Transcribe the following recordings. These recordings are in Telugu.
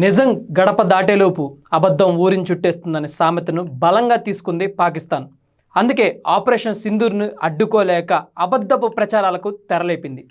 నిజం గడప దాటేలోపు అబద్ధం ఊరిని చుట్టేస్తుందనే సామెతను బలంగా తీసుకుంది పాకిస్తాన్. అందుకే ఆపరేషన్ సింధూర్ను అడ్డుకోలేక అబద్ధపు ప్రచారాలకు తెరలేపింది.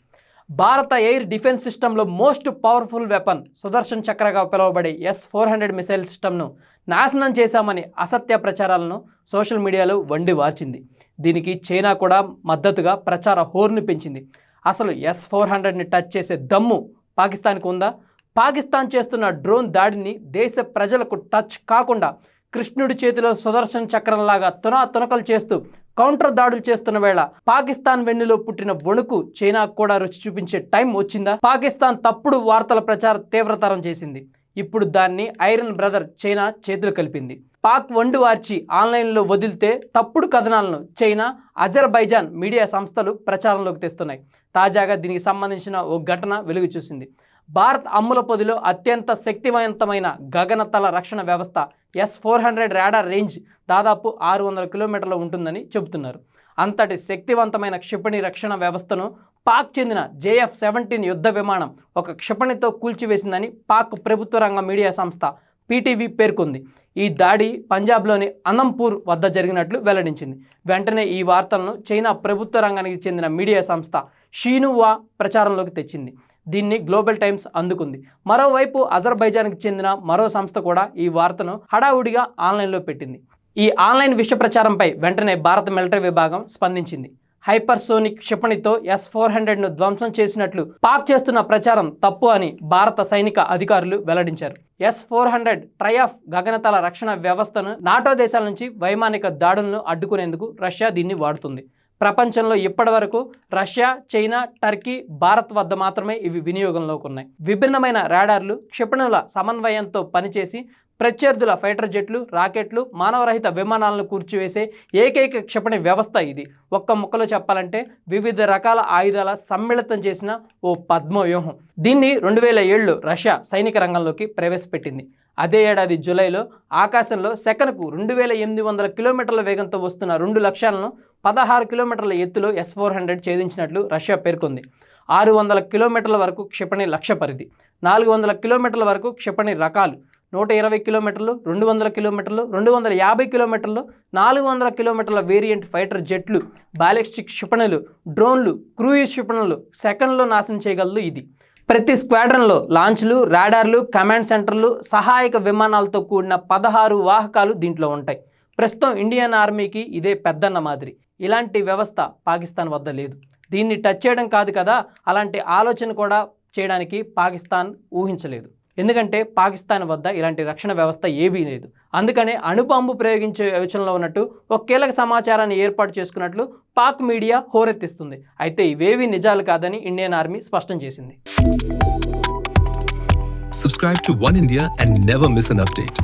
భారత ఎయిర్ డిఫెన్స్ సిస్టంలో మోస్ట్ పవర్ఫుల్ వెపన్ సుదర్శన్ చక్రగా పిలువబడే ఎస్ ఫోర్ హండ్రెడ్ మిసైల్ సిస్టమ్ను నాశనం చేశామని అసత్య ప్రచారాలను సోషల్ మీడియాలో వండి వార్చింది. దీనికి చైనా కూడా మద్దతుగా ప్రచార హోర్ను పెంచింది. అసలు ఎస్ ఫోర్ హండ్రెడ్ని టచ్ చేసే దమ్ము పాకిస్తాన్కు ఉందా? పాకిస్తాన్ చేస్తున్న డ్రోన్ దాడిని దేశ ప్రజలకు టచ్ కాకుండా కృష్ణుడి చేతిలో సుదర్శన్ చక్రంలాగా తునా తునకలు చేస్తూ కౌంటర్ దాడులు చేస్తున్న వేళ పాకిస్తాన్ వెన్నులో పుట్టిన వణుకు చైనా కూడా రుచి చూపించే టైం వచ్చిందా? పాకిస్తాన్ తప్పుడు వార్తల ప్రచారం తీవ్రతరం చేసింది. ఇప్పుడు దాన్ని ఐరన్ బ్రదర్ చైనా చేతులు కలిపింది. పాక్ వండు వార్చి ఆన్లైన్లో వదిలితే తప్పుడు కథనాలను చైనా అజర్బైజాన్ మీడియా సంస్థలు ప్రచారంలోకి తెస్తున్నాయి. తాజాగా దీనికి సంబంధించిన ఓ ఘటన వెలుగు చూసింది. భారత్ అమ్ముల పొదిలో అత్యంత శక్తివంతమైన గగనతల రక్షణ వ్యవస్థ S four hundred radar range దాదాపు ఆరు వందల కిలోమీటర్లు ఉంటుందని చెబుతున్నారు. అంతటి శక్తివంతమైన క్షిపణి రక్షణ వ్యవస్థను పాక్ చెందిన జేఎఫ్ సెవెంటీన్ యుద్ధ విమానం ఒక క్షిపణితో కూల్చివేసిందని పాక్ ప్రభుత్వ రంగ మీడియా సంస్థ పీటీవీ పేర్కొంది. ఈ దాడి పంజాబ్లోని అనంపూర్ వద్ద జరిగినట్లు వెల్లడించింది. వెంటనే ఈ వార్తలను చైనా ప్రభుత్వ రంగానికి చెందిన మీడియా సంస్థ షీనువా ప్రచారంలోకి తెచ్చింది. దీన్ని గ్లోబల్ టైమ్స్ అందుకుంది. మరోవైపు అజర్బైజాన్కి చెందిన మరో సంస్థ కూడా ఈ వార్తను హడావుడిగా ఆన్లైన్లో పెట్టింది. ఈ ఆన్లైన్ విష ప్రచారంపై వెంటనే భారత మిలిటరీ విభాగం స్పందించింది. హైపర్సోనిక్ క్షిపణితో ఎస్ ఫోర్ హండ్రెడ్ను ధ్వంసం చేసినట్లు పాక్ చేస్తున్న ప్రచారం తప్పు అని భారత సైనిక అధికారులు వెల్లడించారు. ఎస్ ఫోర్ హండ్రెడ్ ట్రయాఫ్ గగనతల రక్షణ వ్యవస్థను నాటో దేశాల నుంచి వైమానిక దాడులను అడ్డుకునేందుకు రష్యా దీన్ని వాడుతుంది. ప్రపంచంలో ఇప్పటివరకు రష్యా చైనా టర్కీ భారత్ వద్ద మాత్రమే ఇవి వినియోగంలోకి ఉన్నాయి. విభిన్నమైన రాడార్లు క్షిపణుల సమన్వయంతో పనిచేసి ప్రత్యర్థుల ఫైటర్ జెట్లు రాకెట్లు మానవరహిత విమానాలను కూర్చివేసే ఏకైక క్షిపణి వ్యవస్థ ఇది. ఒక్క ముక్కలో చెప్పాలంటే వివిధ రకాల ఆయుధాల సమ్మిళితం చేసిన ఓ పద్మవ్యూహం. దీన్ని రెండు వేల ఏళ్ళు రష్యా సైనిక రంగంలోకి ప్రవేశపెట్టింది. అదే ఏడాది జూలైలో ఆకాశంలో సెకనుకు రెండు వేల ఎనిమిది వందల కిలోమీటర్ల వేగంతో వస్తున్న రెండు లక్ష్యాలను పదహారు కిలోమీటర్ల ఎత్తులో ఎస్ ఫోర్ హండ్రెడ్ ఛేదించినట్లు రష్యా పేర్కొంది. ఆరు వందల కిలోమీటర్ల వరకు క్షిపణి లక్ష్య పరిధి నాలుగు వందల కిలోమీటర్ల వరకు క్షిపణి రకాలు నూట ఇరవై కిలోమీటర్లు రెండు వందల కిలోమీటర్లు రెండు వందల యాభై కిలోమీటర్లు నాలుగు వందల కిలోమీటర్ల వేరియంట్ ఫైటర్ జెట్లు బాలిస్టిక్ క్షిపణులు డ్రోన్లు క్రూయిజ్ క్షిపణులు సెకండ్లో నాశనం చేయగలదు ఇది. ప్రతి స్క్వాడ్రన్లో లాంచ్లు రాడార్లు కమాండ్ సెంటర్లు సహాయక విమానాలతో కూడిన పదహారు వాహకాలు దీంట్లో ఉంటాయి. ప్రస్తుతం ఇండియన్ ఆర్మీకి ఇదే పెద్దన్న మాదిరి. ఇలాంటి వ్యవస్థ పాకిస్తాన్ వద్ద లేదు. దీన్ని టచ్ చేయడం కాదు కదా అలాంటి ఆలోచన కూడా చేయడానికి పాకిస్తాన్ ఊహించలేదు. ఎందుకంటే పాకిస్తాన్ వద్ద ఇలాంటి రక్షణ వ్యవస్థ ఏమీ లేదు. అందుకనే అణుబాంబు ప్రయోగించే యోచనలో ఉన్నట్టు ఒక కీలక సమాచారాన్ని ఏర్పాటు చేసుకున్నట్లు పాక్ మీడియా హోరెత్తిస్తుంది. అయితే ఇవేవి నిజాలు కాదని ఇండియన్ ఆర్మీ స్పష్టం చేసింది. Subscribe to One India and never miss an update.